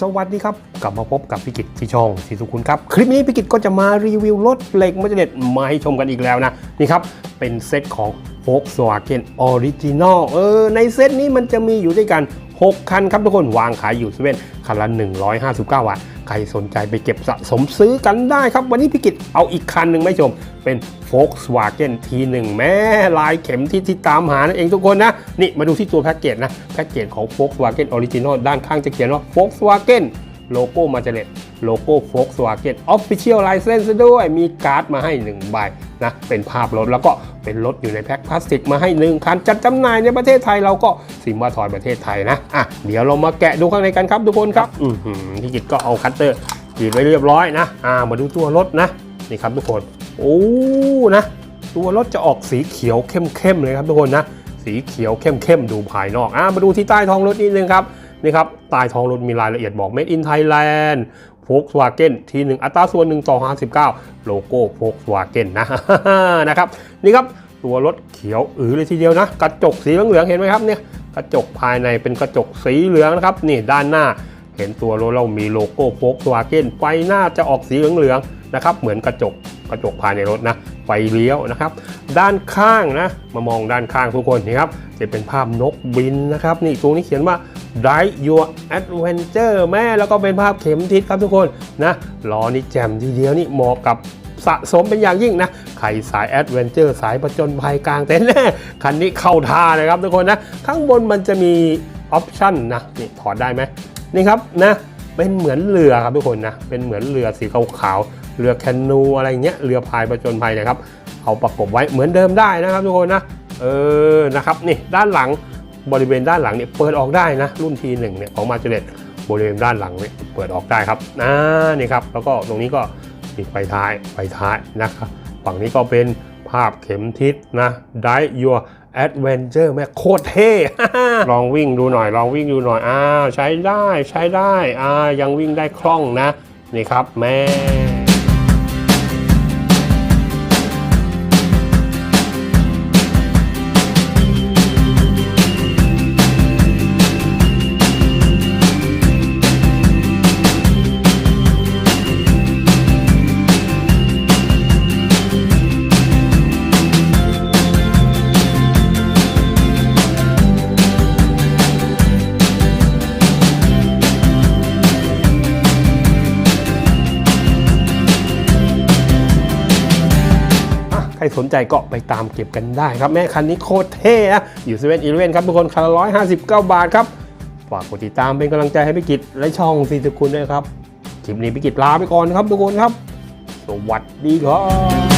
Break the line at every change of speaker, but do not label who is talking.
สวัสดีครับ กลับมาพบกับพิกิตที่ช่องสีสุขุนครับ คลิปนี้พิกิตก็จะมารีวิวรถเหล็กมาเด็ดมาให้ชมกันอีกแล้วนะ นี่ครับ เป็นเซตของ Volkswagen Original เออในเซตนี้มันจะมีอยู่ด้วยกัน 6 คันครับทุกคนวางขายอยู่เซเว่นคันละ 159 บาทใครสนใจไปเก็บสะสมซื้อกันได้ครับ วันนี้พิกิตเอาอีกคันหนึ่งไม่ชม เป็น Volkswagen T1 แม่ลายเข็มที่ที่ตามหานั่นเองทุกคนนะ นี่มาดูที่ตัวแพ็กเกจนะ แพ็กเกจของ Volkswagen Original ด้านข้างจะเขียนว่า Volkswagen โลโก้มาเจเลตโลโก้ Volkswagen Official License ด้วย มีการ์ดมาให้ 1 ใบ นะเป็นภาพรถแล้วก็เป็นรถอยู่ในแพ็คพลาสติกมาให้1คันจัดจำหน่ายในประเทศไทยเราก็ซิมวาทอยประเทศไทยนะอะเดี๋ยวเรามาแกะดูข้างในกันครับทุกคนครับอือหือพี่กิตก็เอาคัตเตอร์กรีดไว้เรียบร้อยนะอ่ามาดูตัวรถนะนี่ครับทุกคนโอ้นะตัวรถจะออกสีเขียวเข้มๆเลยครับทุกคนนะสีเขียวเข้มๆดูภายนอกอ่ามาดูที่ใต้ท้องรถนิดนึงครับนี่ครับใต้ท้องรถมีรายละเอียดบอก Made in Thailand Volkswagen ทีหนึ่งอัตราส่วน1ต่อ59 โลโก้ Volkswagen นะนะครับนี่ครับตัวรถเขียวอือเลยทีเดียวนะ กระจกสีเหลืองเห็นไหมครับเนี่ยกระจกภายในเป็นกระจกสีเหลืองนะครับนี่ด้านหน้าเห็นตัวรถเรามีโลโก้ Volkswagen ไฟหน้าจะออกสีเหลืองๆนะครับเหมือนกระจก กระจกภายในรถนะไฟเลี้ยวนะครับ ด้านข้างนะมามองด้านข้างทุกคนนี่ครับจะเป็นภาพนกบินนะครับ นี่ตรงนี้เขียนว่า Drive Your Adventure แม่แล้วก็เป็นภาพเข็มทิศครับทุกคนนะล้อนี่แจ่มทีเดียวนี่เหมาะกับสะสมเป็นอย่างยิ่งนะใครสายแอดเวนเจอร์สายประจนภัยกลางเต็นท์แน่คันนี้เข้าท่าเลยครับทุกคนนะ ข้างบนมันจะมีออปชั่นนะนี่ถอดได้ไหมนี่ครับนะ เป็นเหมือนเรือครับทุกคนนะ เป็นเหมือนเรือสีขาวๆ เรือแคนูอะไรเงี้ย เรือพายประจนภัยนะครับ เอาประกบไว้เหมือนเดิมได้นะครับทุกคนนะ เออ นะครับ นี่ด้านหลังบริเวณด้านหลังเนี่ยเปิดออกได้นะ รุ่น T1 เนี่ยของมาเจเลตบริเวณด้านหลังเนี่ยเปิดออกได้ครับอ่านี่ครับ แล้วก็ตรงนี้ก็มีไฟท้ายไฟท้ายนะครับ ฝั่งนี้ก็เป็นภาพเข็มทิศนะ Drive Your Adventure แอดเวนเจอร์แม่โคตรเท่ ลองวิ่งดูหน่อย ลองวิ่งดูหน่อยอ่าใช้ได้ใช้ได้อ่ายังวิ่งได้คล่องนะ นี่ครับแม่ รสนใจก็ไปตามเก็บกันได้ครับแม่คันนี้โคตรเท่นะอยู่เซเว่นอีเลเวนครับทุกคนคันละร้อยห้าสิบเก้าบาทครับฝากกดติดตามเป็นกำลังใจให้พี่กิตและช่องสีสุคุณด้วยครับคลิปนี้พี่กิตลาไปก่อนครับทุกคนครับ สวัสดีครับ